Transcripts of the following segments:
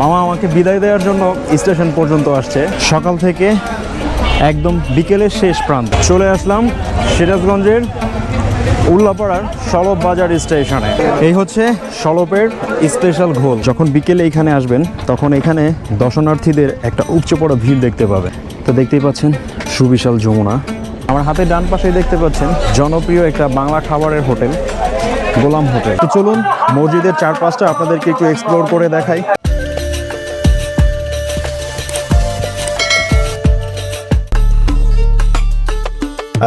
মামা আমাকে বিদায় দেওয়ার জন্য স্টেশন পর্যন্ত আসছে। সকাল থেকে একদম বিকেলের শেষ প্রান্ত। চলে আসলাম সিরাজগঞ্জের উল্লাপাড়ার সলপ বাজার স্টেশনে। এই হচ্ছে সলপের স্পেশাল ঘোল। যখন বিকেলে এখানে আসবেন, তখন এখানে দর্শনার্থীদের একটা উপচে পড়া ভিড় দেখতে পাবে তো দেখতেই পাচ্ছেন, সুবিশাল যমুনা। আমার হাতে ডান পাশেই দেখতে পাচ্ছেন, জনপ্রিয় একটা বাংলা খাবারের হোটেল, গোলাম হোটেল। তো চলুন মসজিদের চারপাশটা আপনাদেরকে একটু এক্সপ্লোর করে দেখাই।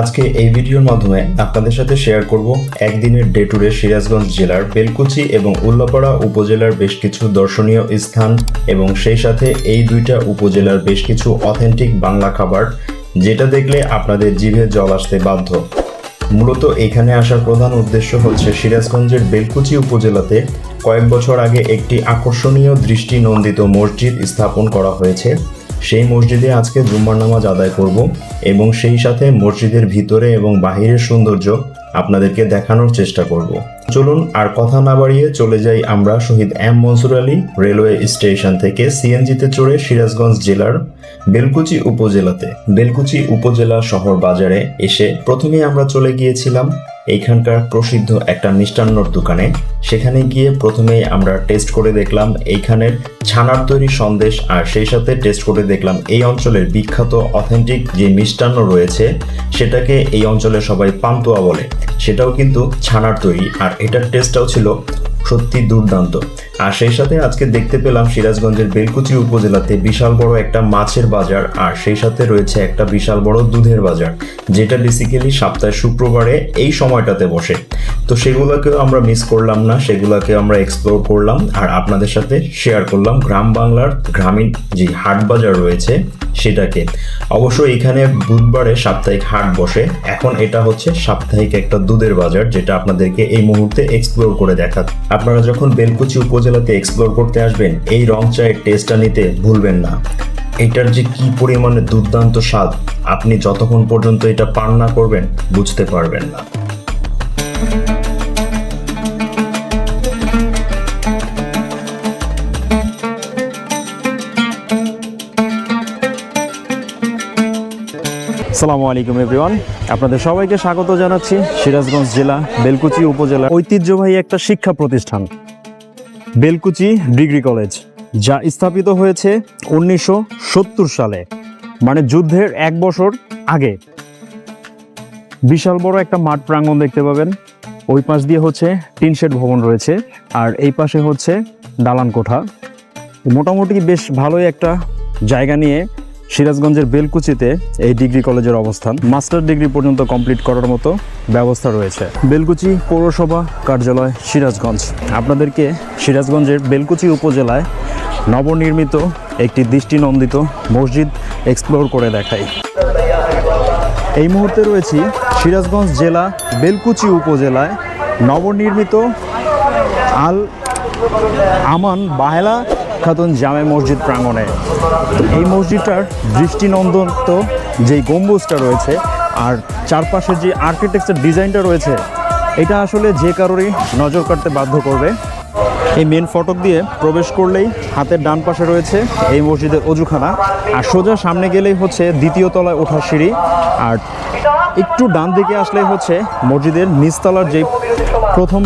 আজকে এই ভিডিওর মাধ্যমে আপনাদের সাথে শেয়ার করব একদিনের ডে ট্যুরে সিরাজগঞ্জ জেলার বেলকুচি এবং উল্লাপাড়া উপজেলার বেশ কিছু দর্শনীয় স্থান এবং সেই সাথে এই দুইটা উপজেলার বেশ কিছু অথেন্টিক বাংলা খাবার, যেটা দেখলে আপনাদের জিভে জল আসতে বাধ্য। মূলত এখানে আসার প্রধান উদ্দেশ্য হচ্ছে সিরাজগঞ্জের বেলকুচি উপজেলাতে কয়েক বছর আগে একটি আকর্ষণীয় দৃষ্টি নন্দিত মসজিদ স্থাপন করা হয়েছে। সেই মসজিদে আজকে জুম্মার নামাজ আদায় করব এবং সেই সাথে মসজিদের ভিতরে এবং বাহিরের সৌন্দর্য আপনাদেরকে দেখানোর চেষ্টা করব। চলুন আর কথা না বাড়িয়ে চলে যাই আমরা Shahid M Mansur Ali railway station থেকে সিএনজিতে চড়ে সিরাজগঞ্জ জেলার বেলকুচি উপজেলাতে। বেলকুচি উপজেলা শহর বাজারে এসে প্রথমে আমরা চলে গিয়েছিলাম এইখানকার প্রসিদ্ধ একটা মিষ্টান্নর দোকানে। সেখানে গিয়ে প্রথমেই আমরা টেস্ট করে দেখলাম এইখানের ছানার তৈরি সন্দেশ আর সেই সাথে টেস্ট করে দেখলাম এই অঞ্চলের বিখ্যাত অথেন্টিক যে মিষ্টান্ন রয়েছে, সেটাকে এই অঞ্চলে সবাই পান্তুয়া বলে। সেটাও কিন্তু ছানার তৈরি আর এটার টেস্টটাও ছিল সত্যি দুর্দান্ত। আর সেই সাথে আজকে দেখতে পেলাম সিরাজগঞ্জের বেলকুচি উপজেলাতে বিশাল বড় একটা মাছের বাজার, আর সেই সাথে রয়েছে একটা বিশাল বড় দুধের বাজার, যেটা বেসিক্যালি সপ্তাহে শুক্রবারে এই সময়টাতে বসে। তো সেগুলোকেও আমরা মিস করলাম না সেগুলোকে আমরা এক্সপ্লোর করলাম, আর আপনাদের সাথে শেয়ার করলাম গ্রাম বাংলার গ্রামীণ যে হাট বাজার রয়েছে সেটাকে। অবশ্য এখানে বুধবারে সাপ্তাহিক হাট বসে, এখন এটা হচ্ছে সাপ্তাহিক একটা দুধের বাজার, যেটা আপনাদেরকে এই মুহূর্তে এক্সপ্লোর করে দেখা আপনারা যখন বেলকুচি উপজেলাতে এক্সপ্লোর করতে আসবেন, এই রং চায়ের টেস্টটা নিতে ভুলবেন না। এটার যে কি পরিমাণে দুর্দান্ত স্বাদ, আপনি যতক্ষণ পর্যন্ত এটা পান না করবেন, বুঝতে পারবেন না। আসসালামু আলাইকুম এভরিওয়ান আপনাদের সবাইকে স্বাগত জানাচ্ছি সিরাজগঞ্জ জেলা, বেলকুচি উপজেলা ঐতিহ্যবাহী একটা শিক্ষা প্রতিষ্ঠান, বেলকুচি ডিগ্রি কলেজ, যা স্থাপিত হয়েছে উনিশশো সালে মানে যুদ্ধের এক বছর আগে। বিশাল বড় একটা মাঠ প্রাঙ্গণ দেখতে পাবেন। ওই পাশ দিয়ে হচ্ছে টিন শেড ভবন রয়েছে, আর এই পাশে হচ্ছে দালান কোঠা মোটামুটি বেশ ভালোই একটা জায়গা নিয়ে সিরাজগঞ্জের বেলকুচিতে এই ডিগ্রি কলেজের অবস্থান। মাস্টার ডিগ্রি পর্যন্ত কমপ্লিট করার মতো ব্যবস্থা রয়েছে। বেলকুচি পৌরসভা কার্যালয়, সিরাজগঞ্জ। আপনাদেরকে সিরাজগঞ্জের বেলকুচি উপজেলায় নবনির্মিত একটি দৃষ্টিনন্দিত মসজিদ এক্সপ্লোর করে দেখাই। এই মুহূর্তে রয়েছি সিরাজগঞ্জ জেলা বেলকুচি উপজেলায়। নবনির্মিত আল আমান বাহেলা খাতুন জামে মসজিদ প্রাঙ্গণে। এই মসজিদটার দৃষ্টিনন্দন তো যেই গম্বুজটা রয়েছে, আর চারপাশের যে আর্কিটেকচার ডিজাইনটা রয়েছে, এটা আসলে যে কারোরই নজর কাটতে বাধ্য করবে। এই মেন ফটক দিয়ে প্রবেশ করলেই হাতের ডান পাশে রয়েছে এই মসজিদের অজুখানা, আর সোজা সামনে গেলেই হচ্ছে দ্বিতীয় তলায় ওঠার সিঁড়ি, আর একটু ডান দিকে আসলেই হচ্ছে মসজিদের নিচতলার যে প্রথম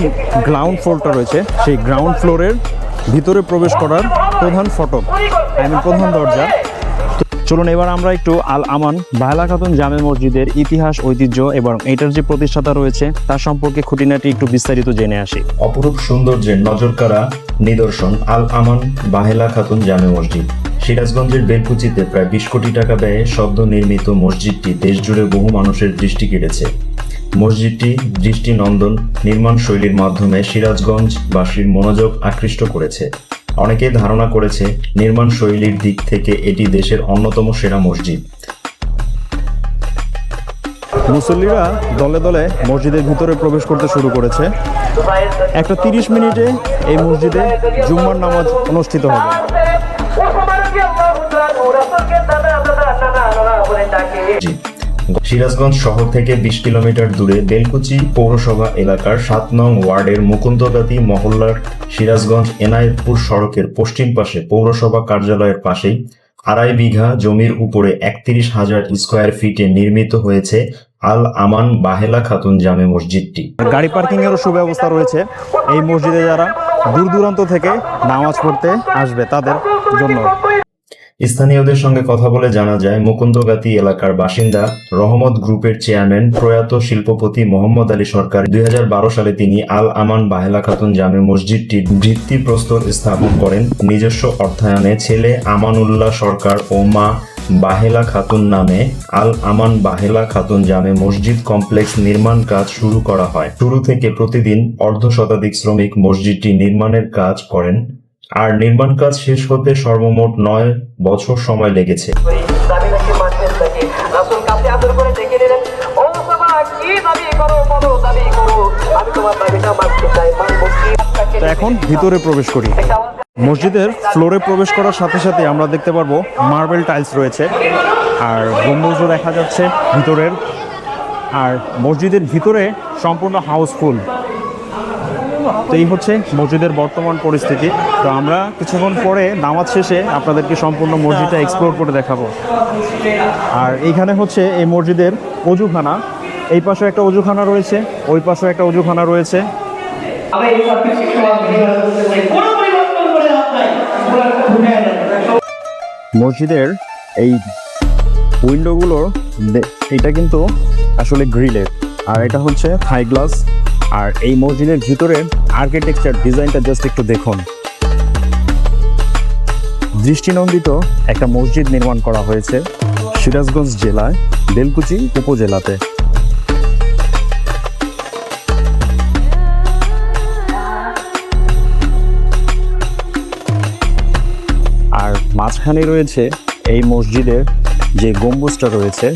গ্রাউন্ড ফ্লোরটা রয়েছে, সেই গ্রাউন্ড ফ্লোরের ভিতরে প্রবেশ করার প্রধান ফটক আই মিন প্রধান দরজা। চলুন, এবার আমরা একটু আল আমান, বাহলা খাতুন জামে মসজিদের ইতিহাস, ঐতিহ্য এবং এটার যে প্রতিষ্ঠাতা রয়েছে, তার সম্পর্কে খুঁটিনাটি একটু বিস্তারিত জেনে আসি। অপরূপ সৌন্দর্যের নজরকাড়া নিদর্শন আল আমান, বাহেলা খাতুন জামে মসজিদ। সিরাজগঞ্জের বেলকুচিতে প্রায় বিশ কোটি টাকা ব্যয়ে শব্দ নির্মিত মসজিদটি দেশজুড়ে বহু মানুষের দৃষ্টি কেড়েছে। মসজিদটি দৃষ্টিনন্দন নির্মাণ শৈলীর মাধ্যমে সিরাজগঞ্জবাসীর মনোযোগ আকৃষ্ট করেছে। অনেকেই ধারণা করেছে নির্মাণ শৈলীর দিক থেকে এটি দেশের অন্যতম সেরা মসজিদ। মুসল্লিরা দলে দলে মসজিদের ভিতরে প্রবেশ করতে শুরু করেছে। একটা তিরিশ মিনিটে এই মসজিদে জুম্মার নামাজ অনুষ্ঠিত হবে। মসজিদ সিরাজগঞ্জ শহর থেকে বিশ কিলোমিটার দূরে বেলকুচি পৌরসভা এলাকার সাত নং ওয়ার্ডের মুকুন্দগাতি মহল্লার সিরাজগঞ্জ এনায়েতপুর সড়কের পশ্চিম পাশে পৌরসভা কার্যালয়ের পাশেই আড়াই বিঘা জমির উপরে একত্রিশ হাজার স্কোয়ার ফিটে নির্মিত হয়েছে আল আমান বাহেলা খাতুন জামে মসজিদটি। গাড়ি পার্কিং এরও সুব্যবস্থা রয়েছে। এই মসজিদে যারা দূর দূরান্ত থেকে নামাজ পড়তে আসবে তাদের জন্য। স্থানীয়দের সঙ্গে কথা বলে জানা যায়, মুকুন্দগাতি এলাকার বাসিন্দা রহমত গ্রুপের চেয়ারম্যান প্রয়াত শিল্পপতি মোহাম্মদ আলী সরকার দুই হাজার বারো সালে তিনি আল আমান বাহেলা খাতুন জামে মসজিদটির ভিত্তিপ্রস্তর স্থাপন করেন। নিজস্ব অর্থায়নে ছেলে আমানুল্লাহ সরকার ও মা বাহেলা খাতুন নামে আল আমান বাহেলা খাতুন জামে মসজিদ কমপ্লেক্স নির্মাণ কাজ শুরু করা হয়। শুরু থেকে প্রতিদিন অর্ধ শতাধিক শ্রমিক মসজিদটি নির্মাণের কাজ করেন। আর নির্মাণ কাজ শেষ হতে সর্বমোট নয় বছর সময় লেগেছে। এখন ভিতরে প্রবেশ করি। মসজিদের ফ্লোরে প্রবেশ করার সাথে সাথে আমরা দেখতে পারব মার্বেল টাইলস রয়েছে। আর গম্বুজও দেখা যাচ্ছে ভিতরের। আর মসজিদের ভিতরে সম্পূর্ণ হাউসফুল। তো এই হচ্ছে মসজিদের বর্তমান পরিস্থিতি। তো আমরা কিছুক্ষণ পরে নামাজ শেষে আপনাদেরকে সম্পূর্ণ মসজিদটা এক্সপ্লোর করে দেখাবো। আর এইখানে হচ্ছে এই মসজিদের অজুখানা। এই পাশে একটা অজুখানা রয়েছে ওই পাশে একটা অজুখানা রয়েছে। মসজিদের এই উইন্ডোগুলোর দে- এটা কিন্তু আসলে গ্রিলের আর এটা হচ্ছে থাই গ্লাস আর এই মসজিদের ভিতরে আর্কিটেকচার ডিজাইনটা জাস্ট একটু দেখুন। দৃষ্টিনন্দিত একটা মসজিদ নির্মাণ করা হয়েছে সিরাজগঞ্জ জেলায়, বেলকুচি উপজেলাতে। আর মাঝখানে রয়েছে এই মসজিদের যে গম্বুজটা রয়েছে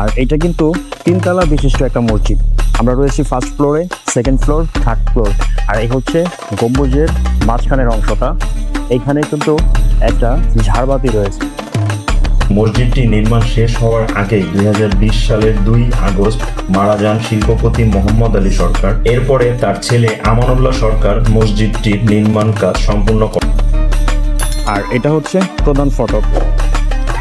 আর এটা কিন্তু তিনতলা বিশিষ্ট একটা মসজিদ। আমরা রয়েছি ফার্স্ট ফ্লোরে সেকেন্ড ফ্লোর থার্ড ফ্লোর আর এই হচ্ছে গম্বুজের মাঝখানের অংশটা। এখানে কিন্তু একটা ঝাড়বাতি রয়েছে। মসজিদটি নির্মাণ শেষ হওয়ার আগেই দুই হাজার বিশ সালের দুই আগস্ট মারা যান শিল্পপতি মোহাম্মদ আলী সরকার। এরপরে তার ছেলে আমানুল্লাহ সরকার মসজিদটির নির্মাণ কাজ সম্পূর্ণ করেন আর এটা হচ্ছে প্রধান ফটক।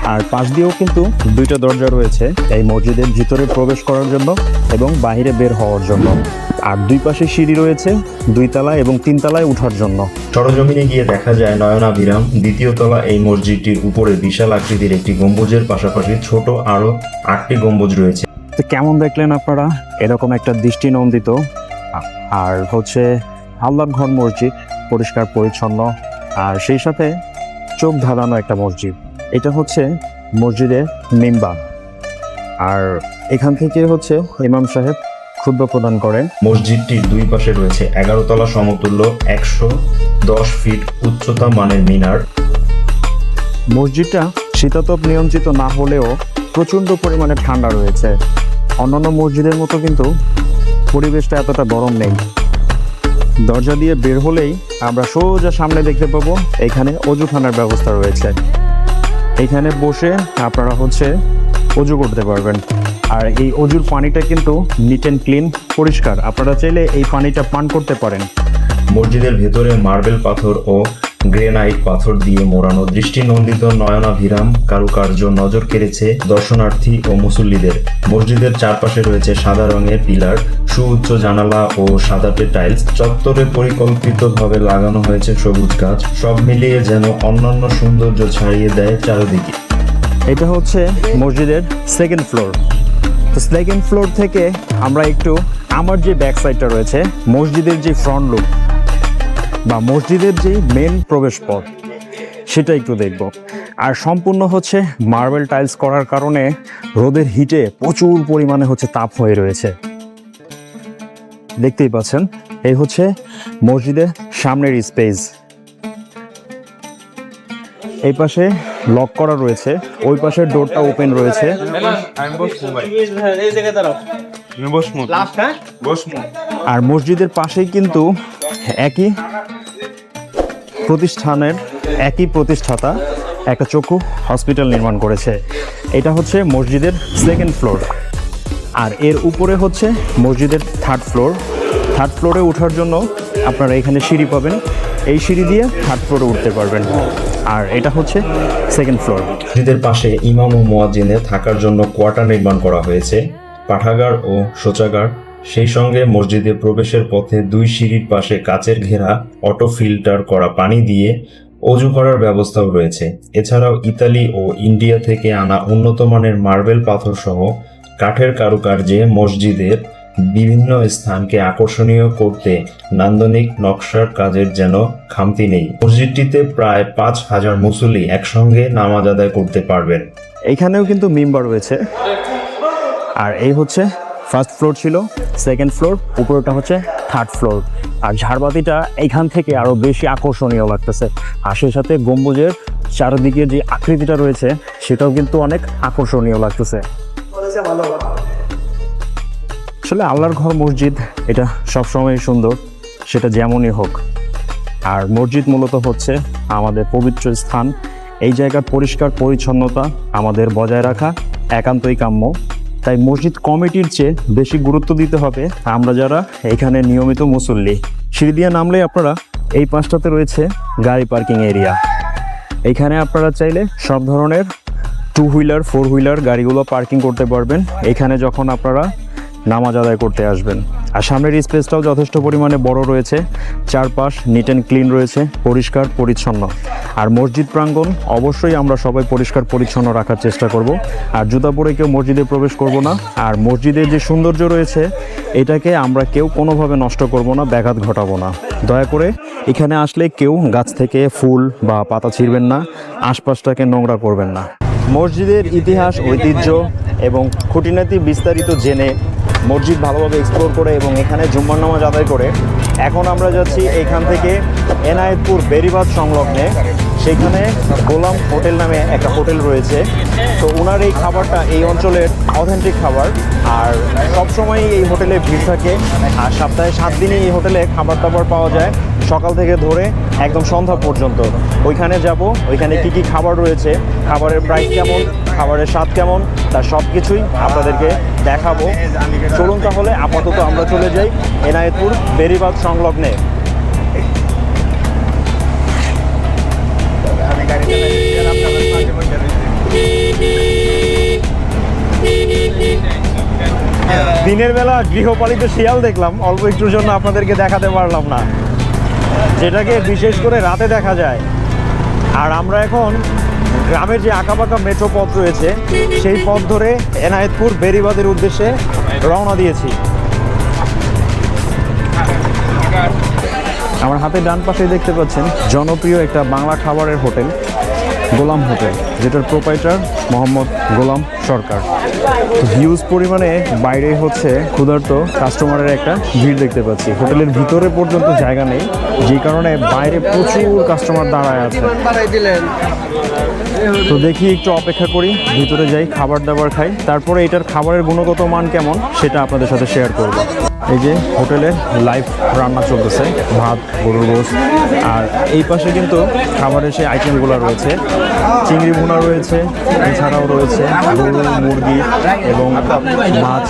আর পাশ দিয়েও কিন্তু দুইটা দরজা রয়েছে এই মসজিদের ভিতরে প্রবেশ করার জন্য এবং বাইরে বের হওয়ার জন্য। আর দুই পাশে সিঁড়ি রয়েছে দুই তলায় এবং তিন তলায় ওঠার জন্য। সরজমিনে গিয়ে দেখা যায় নয়নাভিরাম দ্বিতীয় তলা এই মসজিদটির উপরে বিশাল আকৃতির একটি গম্বুজের পাশাপাশি ছোট আরও আটটি গম্বুজ রয়েছে। তো কেমন দেখলেন আপনারা? এরকম একটা দৃষ্টিনন্দিত আ- আর হচ্ছে আল্লাহর ঘর মসজিদ পরিষ্কার পরিচ্ছন্ন আর সেই সাথে চোখ ধাঁধানো একটা মসজিদ। এটা হচ্ছে মসজিদের মেম্বার। আর এখান থেকে হচ্ছে ইমাম সাহেব ক্ষুদ্র প্রদান করেন। মসজিদটির দুই পাশে রয়েছে এগারো তলা সমতুল্য একশো দশ ফিট উচ্চতা মানের মিনার। মসজিদটা শীতাতপ নিয়ন্ত্রিত না হলেও প্রচণ্ড পরিমাণে ঠান্ডা রয়েছে। অন্যান্য মসজিদের মতো কিন্তু পরিবেশটা এতটা গরম নেই। দরজা দিয়ে বের হলেই আমরা সোজা সামনে দেখতে পাবো এখানে অজুখানার ব্যবস্থা রয়েছে। এখানে বসে আপনারা হচ্ছে অজু করতে পারবেন। আর এই অজুর পানিটা কিন্তু নিট অ্যান্ড ক্লিন পরিষ্কার। আপনারা চাইলে এই পানিটা পান করতে পারেন। মসজিদের ভেতরে মার্বেল পাথর ও গ্রেনাইট পাথর দিয়ে মোড়ানো দৃষ্টিনন্দিত নয়নাভিরাম কারুকার্য নজর কেড়েছে দর্শনার্থী ও মুসল্লিদের। মসজিদের চারপাশে রয়েছে সাদা রঙের পিলার, সুউচ্চ জানালা ও সাদাটে টাইলস। চত্বরে পরিকল্পিতভাবে লাগানো হয়েছে সবুজ গাছ, সব মিলিয়ে যেন অন্যান্য সৌন্দর্য ছাড়িয়ে দেয় চারিদিকে। এটা হচ্ছে মসজিদের সেকেন্ড ফ্লোর তো সেকেন্ড ফ্লোর থেকে আমরা একটু আমার যে ব্যাক সাইডটা রয়েছে, মসজিদের যে ফ্রন্ট লুক বা মসজিদের যে মেন প্রবেশ পথ সেটা একটু দেখব। আর সম্পূর্ণ হচ্ছে মার্বেল টাইলস করার কারণে রোদের হিটে প্রচুর পরিমাণে হচ্ছে তাপ হয়ে রয়েছে। দেখতেই পাচ্ছেন এই হচ্ছে মসজিদের সামনের স্পেস এই পাশে লক করা রয়েছে ওই পাশের ডোরটা ওপেন রয়েছে। আর মসজিদের পাশেই কিন্তু একই প্রতিষ্ঠানের একই প্রতিষ্ঠাতা একটা চক্ষু হসপিটাল নির্মাণ করেছে। এটা হচ্ছে মসজিদের সেকেন্ড ফ্লোর আর এর উপরে হচ্ছে মসজিদের থার্ড ফ্লোর থার্ড ফ্লোরে ওঠার জন্য আপনারা এখানে সিঁড়ি পাবেন। এই সিঁড়ি দিয়ে থার্ড ফ্লোরে উঠতে পারবেন। আর এটা হচ্ছে সেকেন্ড ফ্লোর মসজিদের পাশে ইমাম ও মুয়াজ্জিনের থাকার জন্য কোয়ার্টার নির্মাণ করা হয়েছে। পাঠাগার ও শৌচাগার সেই সঙ্গে মসজিদে প্রবেশের পথে দুই সিঁড়ির পাশে কাচের ঘেরা অটো ফিল্টার করা পানি দিয়ে অজু করার ব্যবস্থাও রয়েছে। এছাড়াও ইতালি ও ইন্ডিয়া থেকে আনা উন্নত মানের মার্বেল পাথর সহ কাঠের কারুকার্যে মসজিদের বিভিন্ন স্থানকে আকর্ষণীয় করতে নান্দনিক নকশার কাজের যেন খামতি নেই। মসজিদটিতে প্রায় পাঁচ হাজার মুসল্লি একসঙ্গে নামাজ আদায় করতে পারবেন। এখানেও কিন্তু মিম্বার রয়েছে। আর এই হচ্ছে ফার্স্ট ফ্লোর ছিল সেকেন্ড ফ্লোর উপরটা হচ্ছে থার্ড ফ্লোর আর ঝাড়বাতিটা এখান থেকে আরও বেশি আকর্ষণীয় লাগতেছে। আর সেই সাথে গম্বুজের চারিদিকে যে আকৃতিটা রয়েছে, সেটাও কিন্তু অনেক আকর্ষণীয় লাগতেছে। আসলে আল্লাহর ঘর মসজিদ, এটা সবসময় সুন্দর, সেটা যেমনই হোক। আর মসজিদ মূলত হচ্ছে আমাদের পবিত্র স্থান। এই জায়গার পরিষ্কার পরিচ্ছন্নতা আমাদের বজায় রাখা একান্তই কাম্য। তাই মসজিদ কমিটির চেয়ে বেশি গুরুত্ব দিতে হবে। আমরা যারা এখানে নিয়মিত মুসল্লি, সিঁড়ি দিয়ে নামলে আপনারা এই পাঁচটাতে রয়েছে গাড়ি পার্কিং এরিয়া। এখানে আপনারা চাইলে সব ধরনের টু হুইলার ফোর হুইলার গাড়িগুলো পার্কিং করতে পারবেন। এখানে যখন আপনারা নামাজ আদায় করতে আসবেন। আর সামনের স্পেসটাও যথেষ্ট পরিমাণে বড় রয়েছে। চারপাশ নিট অ্যান্ড ক্লিন রয়েছে, পরিষ্কার, পরিচ্ছন্ন। আর মসজিদ প্রাঙ্গণ অবশ্যই আমরা সবাই পরিষ্কার, পরিচ্ছন্ন রাখার চেষ্টা করব। আর জুতা পরে কেউ মসজিদে প্রবেশ করব না। আর মসজিদের যে সৌন্দর্য রয়েছে, এটাকে আমরা কেউ কোনোভাবে নষ্ট করব না, ব্যাঘাত ঘটাবো না। দয়া করে এখানে আসলে কেউ গাছ থেকে ফুল বা পাতা ছিঁড়বেন না, আশপাশটাকে নোংরা করবেন না। মসজিদের ইতিহাস, ঐতিহ্য এবং খুঁটিনাটি বিস্তারিত জেনে মসজিদ ভালোভাবে এক্সপ্লোর করে এবং এখানে জুম্মার নামাজ আদায় করে। এখন আমরা যাচ্ছি এখান থেকে এনায়েতপুর বেরিবাদ সংলগ্নে। সেখানে গোলাম হোটেল নামে একটা হোটেল রয়েছে। তো ওনার এই খাবারটা এই অঞ্চলের অথেন্টিক খাবার। আর সবসময় এই হোটেলে ভিড় থাকে। আর সপ্তাহে সাত দিনই এই হোটেলে খাবার দাবার পাওয়া যায়। সকাল থেকে ধরে একদম সন্ধ্যা পর্যন্ত। ওইখানে যাব। ওইখানে কি কি খাবার রয়েছে? খাবারের প্রাইস কেমন? খাবারের স্বাদ কেমন, তার সব কিছুই আপনাদেরকে দেখাবো। চলুন তাহলে, আপাতত আমরা চলে যাই এনায়েতপুর বেরিবাদ সংলগ্নে। দিনের বেলা গৃহপালিত শিয়াল দেখলাম, অল্প একটুর জন্য আপনাদেরকে দেখাতে পারলাম না। যেটাকে বিশেষ করে রাতে দেখা যায়। আর আমরা এখন গ্রামের যে আঁকাবাঁকা মেট্রো পথ রয়েছে, সেই পথ ধরে এনায়েতপুর বেরিবাদের উদ্দেশ্যে রওনা দিয়েছি। আমার হাতে ডান পাশে দেখতে পাচ্ছেন জনপ্রিয় একটা বাংলা খাবারের হোটেল, গোলাম হোটেল, যেটার প্রোপাইটার মোহাম্মদ গোলাম সরকার। হিউজ পরিমাণে বাইরে হচ্ছে ক্ষুধার্ত কাস্টমারের একটা ভিড় দেখতে পাচ্ছি। হোটেলের ভিতরে পর্যন্ত জায়গা নেই, যে কারণে বাইরে প্রচুর কাস্টমার দাঁড়ায় আছে। তো দেখি একটু অপেক্ষা করি, ভিতরে যাই, খাবার দাবার খাই। তারপরে এটার খাবারের গুণগত মান কেমন, সেটা আপনাদের সাথে শেয়ার করব। এই যে হোটেলে লাইভ রান্না চলতেছে, ভাত, গরুর গোস আর এই পাশে কিন্তু খাবারের সেই আইটেমগুলো রয়েছে। চিংড়ি ভুনা রয়েছে, এছাড়াও রয়েছে গরু, মুরগি এবং মাছ।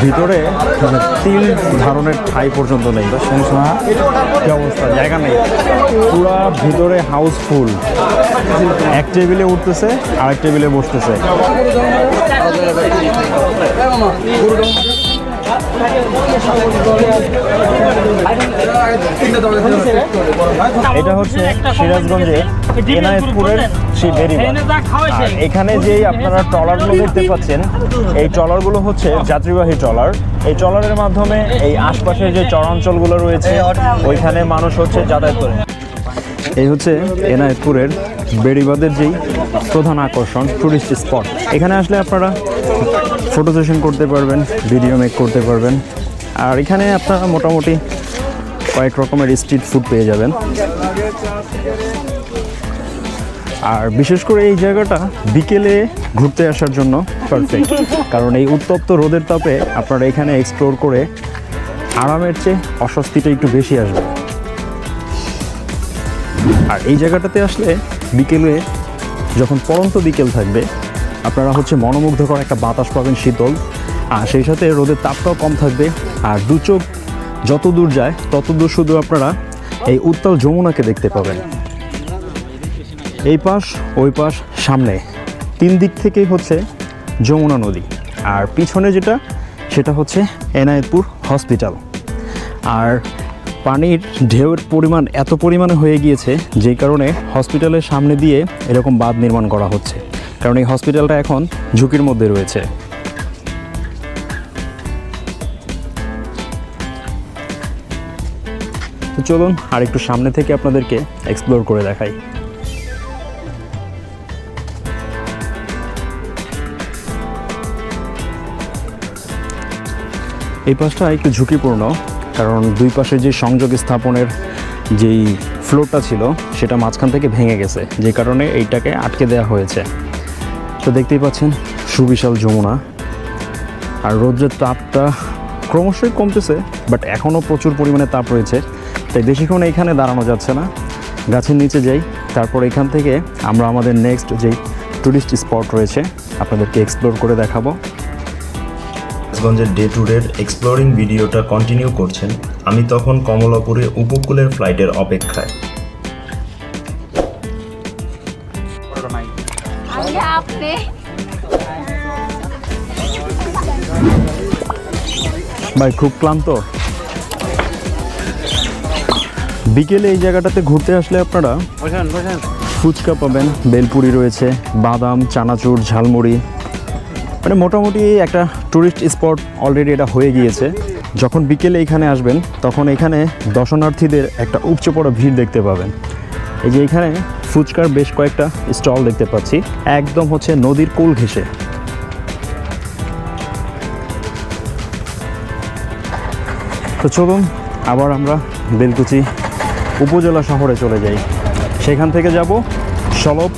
ভিতরে মানে তিন ধরনের ঠাই পর্যন্ত নেই। বা কি অবস্থা? জায়গা নেই। পুরো ভিতরে হাউসফুল। এক টেবিলে উঠতেছে, আরেক টেবিলে বসতেছে। এটা হচ্ছে সিরাজগঞ্জে এনায়েতপুরের সেই বেরিবাদ। আর এখানে যেই আপনারা ট্রলারগুলো দেখতে পাচ্ছেন, এই ট্রলারগুলো হচ্ছে যাত্রীবাহী ট্রলার। এই ট্রলারের মাধ্যমে এই আশপাশের যে চরাঞ্চলগুলো রয়েছে, ওইখানে মানুষ হচ্ছে যাতায়াত করে। এই হচ্ছে এনায়েতপুরের বেড়িবাদের যেই প্রধান আকর্ষণ টুরিস্ট স্পট এখানে আসলে আপনারা ফটো সেশন করতে পারবেন ভিডিও মেক করতে পারবেন। আর এখানে আপনারা মোটামুটি কয়েক রকমের স্ট্রিট ফুড পেয়ে যাবেন। আর বিশেষ করে এই জায়গাটা বিকেলে ঘুরতে আসার জন্য পারফেক্ট কারণ এই উত্তপ্ত রোদের তাপে আপনারা এখানে এক্সপ্লোর করে আরামের চেয়ে অস্বস্তিটা একটু বেশি আসবে। আর এই জায়গাটাতে আসলে বিকেলে যখন পরন্ত বিকেল থাকবে আপনারা হচ্ছে মনোমুগ্ধকর একটা বাতাস পাবেন শীতল। আর সেই সাথে রোদের তাপটাও কম থাকবে। আর দু চোখ যত দূর যায়, তত দূর শুধু আপনারা এই উত্তাল যমুনাকে দেখতে পাবেন। এই পাশ, ওই পাশ, সামনে। তিন দিক থেকেই হচ্ছে যমুনা নদী। আর পিছনে যেটা, সেটা হচ্ছে এনায়েতপুর হসপিটাল। আর পানির ঢেউয়ের পরিমাণ এত পরিমাণে হয়ে গিয়েছে, যেই কারণে হসপিটালের সামনে দিয়ে এরকম বাঁধ নির্মাণ করা হচ্ছে। কারণ এই হসপিটালটা এখন ঝুঁকির মধ্যে রয়েছে। তো চলুন আর একটু সামনে থেকে আপনাদেরকে এক্সপ্লোর করে দেখাই। এই পাশটা একটু ঝুঁকিপূর্ণ, কারণ দুই পাশে যে সংযোগ স্থাপনের যেই ফ্লোরটা ছিল, সেটা মাঝখান থেকে ভেঙে গেছে, যে কারণে এইটাকে আটকে দেওয়া হয়েছে। তো দেখতেই পাচ্ছেন, সুবিশাল যমুনা। আর রৌদ্রের তাপটা ক্রমশই কমতেছে বাট এখনও প্রচুর পরিমাণে তাপ রয়েছে। তাই বেশিক্ষণ এইখানে দাঁড়ানো যাচ্ছে না। গাছের নিচে যাই, তারপর এখান থেকে আমরা আমাদের নেক্সট যেই টুরিস্ট স্পট রয়েছে, আপনাদেরকে এক্সপ্লোর করে দেখাবো। সিরাজগঞ্জের ডে ট্যুরের এক্সপ্লোরিং ভিডিওটা কন্টিনিউ করছেন। আমি তখন কমলাপুরে উপকূলের ফ্লাইটের অপেক্ষায়। ভাই খুব ক্লান্ত। বিকেলে এই জায়গাটাতে ঘুরতে আসলে আপনারা ফুচকা পাবেন বেলপুরি রয়েছে বাদাম চানাচুর ঝালমুড়ি। মানে মোটামুটি একটা ট্যুরিস্ট স্পট অলরেডি এটা হয়ে গিয়েছে। যখন বিকেলে এখানে আসবেন তখন এখানে দর্শনার্থীদের একটা উপচে পড়া ভিড় দেখতে পাবেন। এই যে এখানে ফুচকার বেশ কয়েকটা স্টল দেখতে পাচ্ছি। একদম হচ্ছে নদীর কুল ঘেঁষে। তো চলুন, আবার আমরা বেলকুচি উপজেলা শহরে চলে যাই। সেখান থেকে যাব সলব,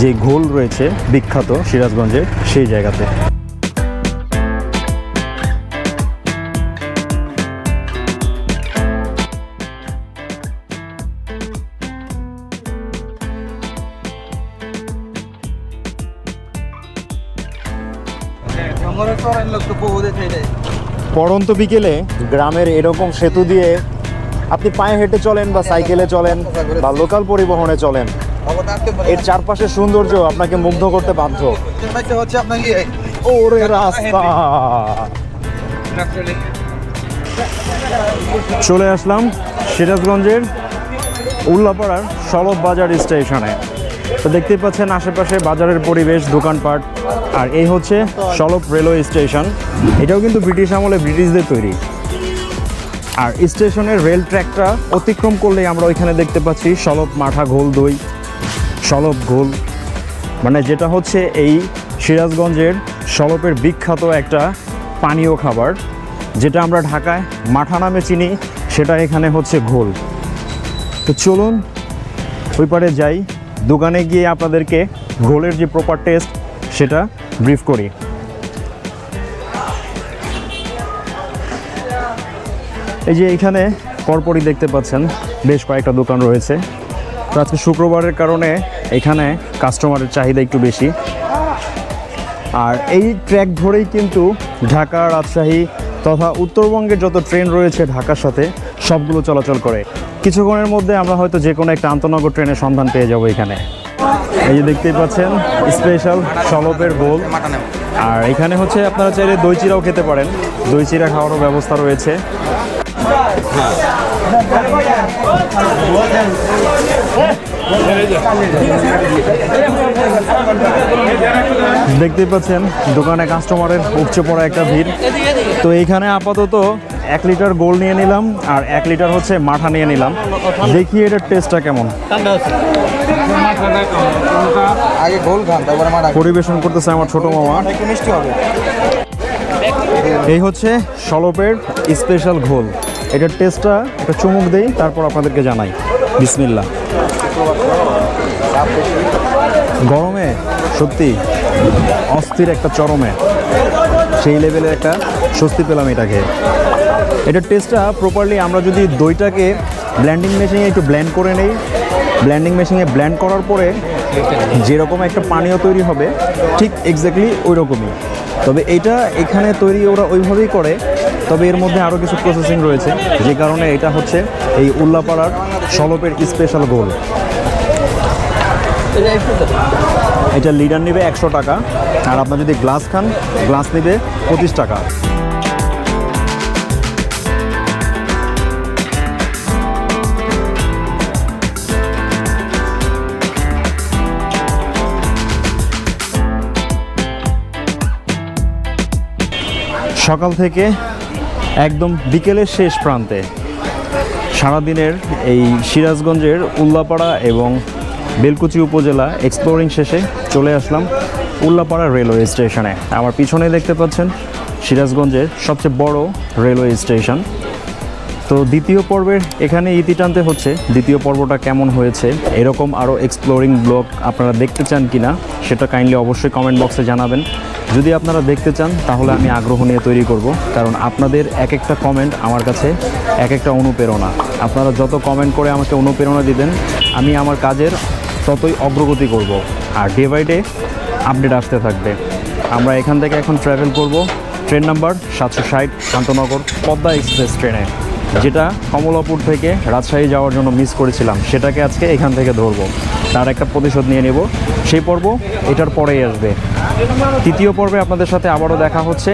যে ঘোল রয়েছে বিখ্যাত সিরাজগঞ্জের সেই জায়গাতে। পরন্ত বিকেলে গ্রামের এরকম সেতু দিয়ে আপনি পায়ে হেঁটে চলেন বা সাইকেলে চলেন বা লোকাল পরিবহনে চলেন, এর চারপাশের সৌন্দর্য আপনাকে মুগ্ধ করতে বাধ্য। হচ্ছে ওরে রাস্তা। চলে আসলাম সিরাজগঞ্জের উল্লাপাড়ার সলব বাজার স্টেশনে। তো দেখতেই পাচ্ছেন আশেপাশে বাজারের পরিবেশ, দোকানপাট, আর এই হচ্ছে সলব রেলওয়ে স্টেশন। এটাও কিন্তু ব্রিটিশ আমলে ব্রিটিশদের তৈরি। আর স্টেশনের রেল ট্র্যাকটা অতিক্রম করলেই আমরা ওইখানে দেখতে পাচ্ছি সলব মাঠা, ঘোল, দই সলব ঘোল। মানে যেটা হচ্ছে এই সিরাজগঞ্জের সলপের বিখ্যাত একটা পানীয় খাবার, যেটা আমরা ঢাকায় মাঠা নামে চিনি, সেটা এখানে হচ্ছে ঘোল। তো চলুন, ওই পারে যাই। দোকানে গিয়ে আপনাদেরকে ঘোলের যে প্রপার টেস্ট সেটা ব্রিফ করি। এই যে এখানে পরপরই দেখতে পাচ্ছেন, বেশ কয়েকটা দোকান রয়েছে। তো আজকে শুক্রবারের কারণে এখানে কাস্টমারের চাহিদা একটু বেশি। আর এই ট্র্যাক ধরেই কিন্তু ঢাকা রাজশাহী তথা উত্তরবঙ্গের যত ট্রেন রয়েছে ঢাকার সাথে সবগুলো চলাচল করে। কিছুক্ষণের মধ্যে আমরা হয়তো যে কোনো একটা আন্তনগর ট্রেনের সন্ধান পেয়ে যাব এখানে। এই যে দেখতেই পাচ্ছেন স্পেশাল সলপের গোল আর এখানে হচ্ছে আপনারা চাইলে দই চিরাও খেতে পারেন। দই চিরা খাওয়ারও ব্যবস্থা রয়েছে। দেখতেই পাচ্ছেন, দোকানে কাস্টমারের উপচে পড়া একটা ভিড়। তো এইখানে আপাতত এক লিটার গোল নিয়ে নিলাম আর এক লিটার হচ্ছে মাঠা নিয়ে নিলাম। দেখি এটার টেস্টটা কেমন। আগে গোল খান তারপরে মারা পরিবেশন করতেছে আমার ছোট মামা। একটু মিষ্টি হবে। এই হচ্ছে সলপের স্পেশাল ঘোল। এটার টেস্টটা একটা চুমুক দেই তারপর আপনাদেরকে জানাই। বিসমিল্লা গরমে সত্যি অস্থির একটা চরমে। সেই লেভেলের একটা স্বস্তি পেলাম এটাকে। এটার টেস্টটা প্রপারলি আমরা যদি দইটাকে ব্ল্যান্ডিং মেশিনে একটু ব্ল্যান্ড করে নেই ব্ল্যান্ডিং মেশিনে ব্ল্যান্ড করার পরে যেরকম একটা পানীয় তৈরি হবে, ঠিক এক্স্যাক্টলি ওই রকমই তবে এটা এখানে তৈরি ওরা ওইভাবেই করে, তবে এর মধ্যে আরও কিছু প্রসেসিং রয়েছে, যে কারণে এটা হচ্ছে এই উল্লাপাড়ার সলপের স্পেশাল গোল এটা লিডার নেবে একশো টাকা, আর আপনার যদি গ্লাস খান, গ্লাস নেবে পঁচিশ টাকা। সকাল থেকে একদম বিকেলের শেষ প্রান্তে সারাদিনের এই সিরাজগঞ্জের উল্লাপাড়া এবং বেলকুচি উপজেলা এক্সপ্লোরিং শেষে চলে আসলাম উল্লাপাড়া রেলওয়ে স্টেশনে আমার পিছনে দেখতে পাচ্ছেন সিরাজগঞ্জের সবচেয়ে বড় রেলওয়ে স্টেশন তো দ্বিতীয় পর্বের এখানে ইতি টানতে হচ্ছে, দ্বিতীয় পর্বটা কেমন হয়েছে, এরকম আরও এক্সপ্লোরিং ব্লগ আপনারা দেখতে চান কি না সেটা কাইন্ডলি অবশ্যই কমেন্ট বক্সে জানাবেন। যদি আপনারা দেখতে চান, তাহলে আমি আগ্রহ নিয়ে তৈরি করব। কারণ আপনাদের এক একটা কমেন্ট আমার কাছে এক একটা অনুপ্রেরণা। আপনারা যত কমেন্ট করে আমাকে অনুপ্রেরণা দিবেন, আমি আমার কাজের ততই অগ্রগতি করব। আর ডে বাই ডে আপডেট আসতে থাকবে। আমরা এখান থেকে এখন ট্রাভেল করব। ট্রেন নাম্বার সাতশো ষাট শান্তনগর, পদ্মা এক্সপ্রেস ট্রেনে। যেটা কমলাপুর থেকে রাজশাহী যাওয়ার জন্য মিস করেছিলাম, সেটাকে আজকে এখান থেকে ধরবো। তার একটা প্রতিশোধ নিয়ে নেব। সেই পর্ব এটার পরেই আসবে। তৃতীয় পর্বে আপনাদের সাথে আবারও দেখা হচ্ছে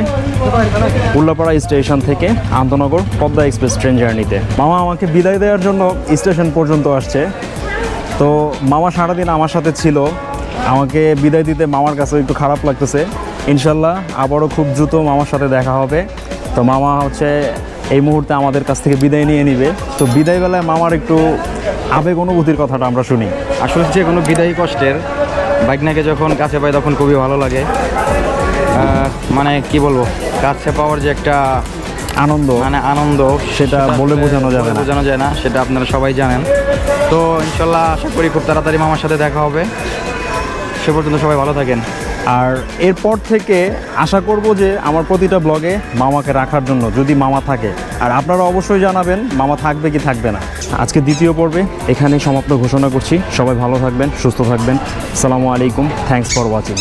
উল্লাপাড়া স্টেশন থেকে আন্তনগর পদ্মা এক্সপ্রেস ট্রেন জার্নিতে। মামা আমাকে বিদায় দেওয়ার জন্য স্টেশন পর্যন্ত আসছে। তো মামা সারাদিন আমার সাথে ছিল। আমাকে বিদায় দিতে মামার কাছে একটু খারাপ লাগতেছে। ইনশাল্লাহ আবারও খুব দ্রুত মামার সাথে দেখা হবে। তো মামা হচ্ছে এই মুহূর্তে আমাদের কাছ থেকে বিদায় নিয়ে নিবে। তো বিদায় বেলায় মামার একটু আবেগ অনুভূতির কথাটা আমরা শুনি। আসলে যে কোনো বিদায়ী কষ্টের বাইকনাকে যখন কাছে পাই তখন খুবই ভালো লাগে। মানে কি বলব কাছে পাওয়ার যে একটা আনন্দ মানে আনন্দ সেটা বলে বোঝানো যাবে না। বোঝানো যায় না সেটা আপনারা সবাই জানেন। তো ইনশাল্লাহ আশা করি খুব তাড়াতাড়ি মামার সাথে দেখা হবে। সে পর্যন্ত সবাই ভালো থাকেন। আর এরপর থেকে আশা করব যে আমার প্রতিটা ব্লগে মামাকে রাখার জন্য, যদি মামা থাকে। আর আপনারা অবশ্যই জানাবেন, মামা থাকবে কি থাকবে না। আজকে দ্বিতীয় পর্বে এখানে সমাপ্ত ঘোষণা করছি। সবাই ভালো থাকবেন, সুস্থ থাকবেন। সালামু আলাইকুম। Thanks for watching